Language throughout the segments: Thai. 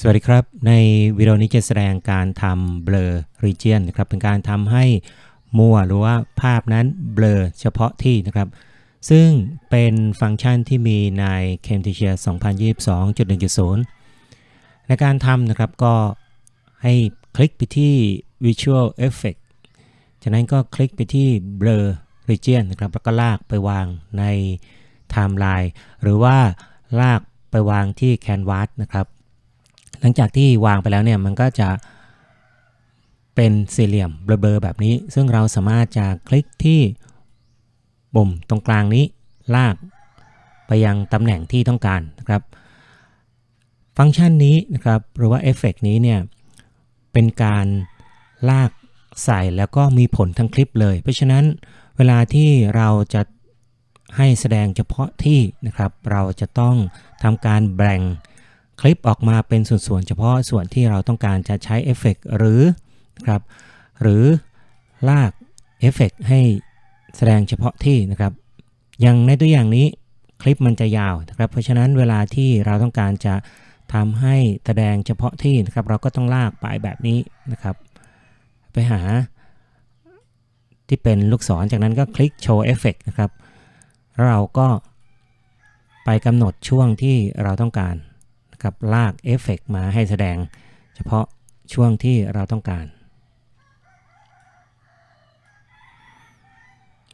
สวัสดีครับ ในวิดีโอนี้จะแสดงการทำ blur region นะครับ เป็นการทำให้มัวหรือว่าภาพนั้น blur เฉพาะที่นะครับ ซึ่งเป็นฟังก์ชันที่มีใน Camtasia 2022.1.0 ในการทำนะครับก็ให้คลิกไปที่ Visual Effect จากนั้นก็คลิกไปที่ blur region นะครับ แล้วก็ลากไปวางใน timeline หรือว่าลากไปวางที่ canvas นะครับ หลังจากที่วางไปแล้วเนี่ยมันก็จะเป็นสี่เหลี่ยมเบลอๆแบบนี้ ซึ่งเราสามารถจะคลิกที่ปุ่มตรงกลางนี้ลากไปยังตำแหน่งที่ต้องการนะครับ ฟังก์ชันนี้นะครับหรือว่าเอฟเฟกนี้เนี่ยเป็นการลากใส่แล้วก็มีผลทั้งคลิปเลย เพราะฉะนั้นเวลาที่เราจะให้แสดงเฉพาะที่นะครับ เราจะต้องทำการแบ่ง คลิปออกมาเป็นส่วนๆ เฉพาะส่วนที่เราต้องการจะใช้เอฟเฟกหรือครับหรือลากเอฟเฟกให้แสดงเฉพาะที่นะครับ อย่างในตัวอย่างนี้คลิปมันจะยาวนะครับ เพราะฉะนั้นเวลาที่เราต้องการจะทำให้แสดงเฉพาะที่นะครับ เราก็ต้องลากไปแบบนี้นะครับ ไปหาที่เป็นลูกศรจากนั้นก็คลิกโชว์เอฟเฟกนะครับ เราก็ไปกำหนดช่วงที่เราต้องการ กับลากเอฟเฟกมาให้แสดง เฉพาะช่วงที่เราต้องการ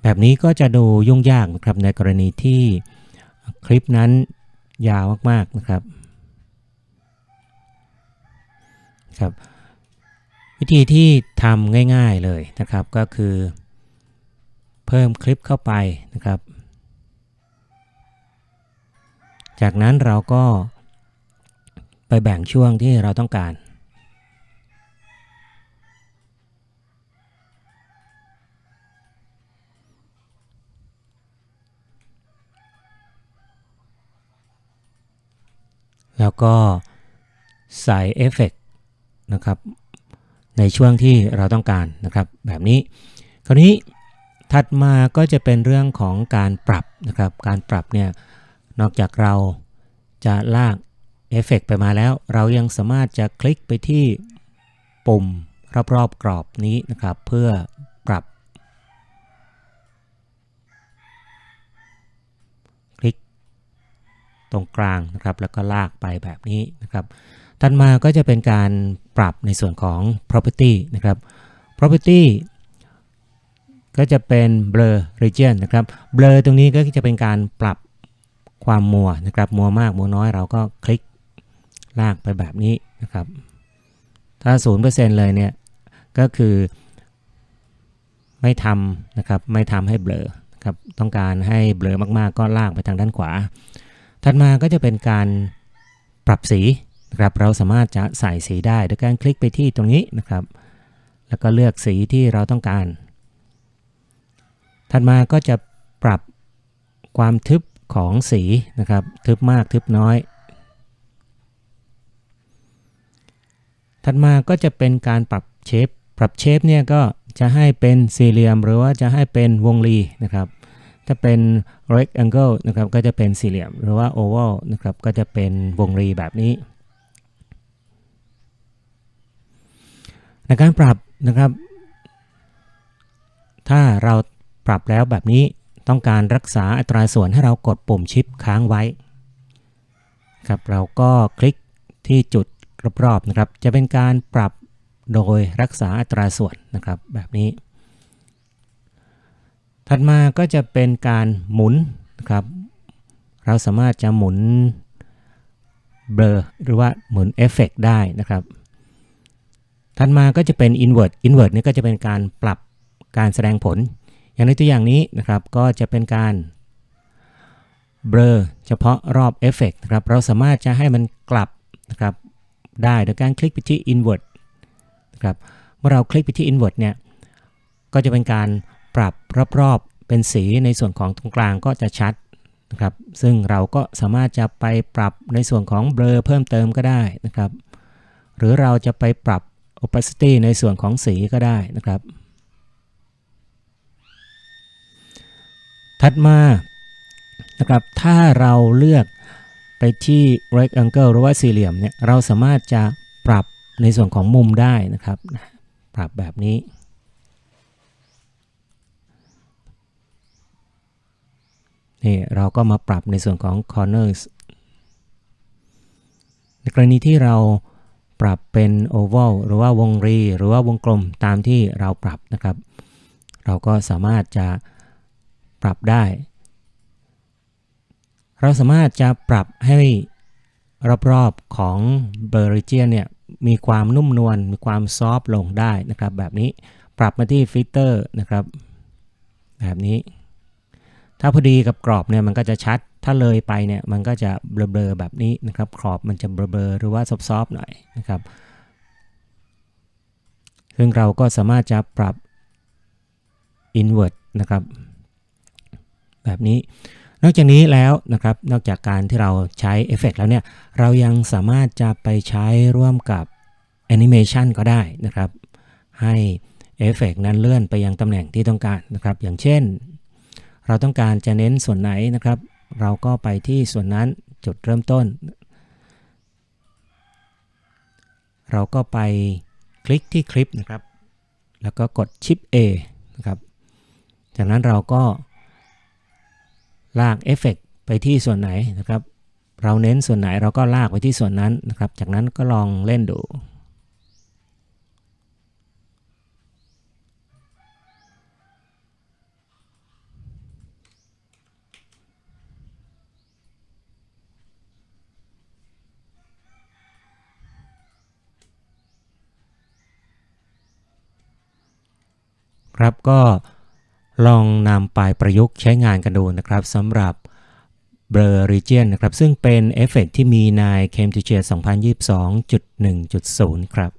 แบบนี้ก็จะดูยุ่งยากนะครับในกรณีที่คลิปนั้นยาวมากๆนะครับครับ วิธีที่ทำง่ายๆเลยนะครับก็คือ เพิ่มคลิปเข้าไปนะครับ จากนั้นเราก็ ไปแบ่งช่วงที่เราต้องการ แล้วก็ใส่เอฟเฟกนะครับ ในช่วงที่เราต้องการนะครับแบบนี้ คราวนี้ถัดมาก็จะเป็นเรื่องของการปรับนะครับ การปรับเนี่ยนอกจากเราจะลาก เอฟเฟกไปมาแล้ว เรายังสามารถจะคลิกไปที่ปุ่มรอบๆกรอบนี้นะครับ เพื่อปรับ คลิกตรงกลางนะครับ แล้วก็ลากไปแบบนี้นะครับถัดมาก็จะเป็นการปรับในส่วนของ property นะครับ property ก็จะเป็น blur region นะครับ blur ตรงนี้ก็จะเป็นการปรับความมัวนะครับ มัวมาก มัวน้อยเราก็คลิก ลากไปแบบนี้นะครับ ถ้า 0%เลยเนี่ย ก็คือไม่ทำนะครับ ไม่ทำให้เบลอนะครับ ต้องการให้เบลอมากๆ ก็ลากไปทางด้านขวา ถัดมาก็จะเป็นการปรับสีนะครับ เราสามารถจะใส่สีได้โดยการคลิกไปที่ตรงนี้นะครับ แล้วก็เลือกสีที่เราต้องการ ถัดมาก็จะปรับความทึบของสีนะครับ ทึบมากทึบน้อย ถัดมาก็จะเป็นการปรับเชฟ ปรับเชฟเนี่ยก็จะให้เป็นสี่เหลี่ยม หรือว่าจะให้เป็นวงรีนะครับ ถ้าเป็น rectangle นะครับก็จะเป็นสี่เหลี่ยม หรือว่า oval นะครับก็จะเป็นวงรีแบบนี้ ในการปรับนะครับ ถ้าเราปรับแล้วแบบนี้ต้องการรักษาอัตราส่วนให้เรากดปุ่มชิปค้างไว้ครับเราก็คลิกที่จุด รอบๆนะครับ จะเป็นการปรับโดยรักษาอัตราส่วนนะครับแบบนี้ ถัดมาก็จะเป็นการหมุนนะครับ เราสามารถจะหมุนเบลอหรือว่าหมุนเอฟเฟกได้นะครับ ถัดมาก็จะเป็น invert invert นี่ก็จะเป็นการปรับการแสดงผล อย่างในตัวอย่างนี้นะครับ ก็จะเป็นการเบลอเฉพาะรอบเอฟเฟกนะครับ เราสามารถจะให้มันกลับนะครับ ได้โดยการคลิกไปที่ invert นะครับเมื่อเราคลิกไปที่ invert เนี่ยก็จะเป็นการปรับรอบๆเป็นสีในส่วนของตรงกลางก็จะชัดนะครับซึ่งเราก็สามารถจะไปปรับในส่วนของเบลอเพิ่มเติมก็ได้นะครับ หรือเราจะไปปรับ opacity ในส่วนของสีก็ได้นะครับ ถัดมานะครับถ้าเราเลือก ไปที่ rectangle หรือว่าสี่เหลี่ยมเนี่ยเราสามารถจะปรับในส่วนของมุมได้นะครับ ปรับแบบนี้ นี่เราก็มาปรับในส่วนของ corners ในกรณีที่เราปรับเป็น oval หรือว่าวงรี หรือว่าวงกลมตามที่เราปรับนะครับ เราก็สามารถจะปรับได้ เราสามารถจะปรับให้รอบๆของ b e r r i g i a n เนี่ยมีความนุ่มนวลมีความซอฟลงได้นะครับ แบบนี้ปรับมาที่ฟิลเตอร์นะครับ แบบนี้ ถ้าพอดีกับกรอบเนี่ยมันก็จะชัดถ้าเลยไปเนี่ยมันก็จะเบลอๆแบบนี้นะครับกรอบมันจะเบลอๆหรือว่าซอฟๆหน่อยนะครับ ซึ่งเราก็สามารถจะปรับ invert นะครับ แบบนี้ นอกจากนี้แล้วนะครับ นอกจากการที่เราใช้เอฟเฟกแล้วเนี่ย เรายังสามารถจะไปใช้ร่วมกับแอนิเมชันก็ได้นะครับ ให้เอฟเฟกนั้นเลื่อนไปยังตำแหน่งที่ต้องการนะครับ อย่างเช่น เราต้องการจะเน้นส่วนไหนนะครับ เราก็ไปที่ส่วนนั้นจุดเริ่มต้น เราก็ไปคลิกที่คลิปนะครับ แล้วก็กดชิป A นะครับ จากนั้นเราก็ ลากเอฟเฟกไปที่ส่วนไหนนะครับ เราเน้นส่วนไหนเราก็ลากไปที่ส่วนนั้นนะครับ จากนั้นก็ลองเล่นดูครับก็ ลองนำไปประยุกต์ใช้งานกันดูนะครับสำหรับ Blur Region นะครับ ซึ่งเป็นเอฟเฟกต์ที่มีใน Camtasia 2022.1.0 ครับ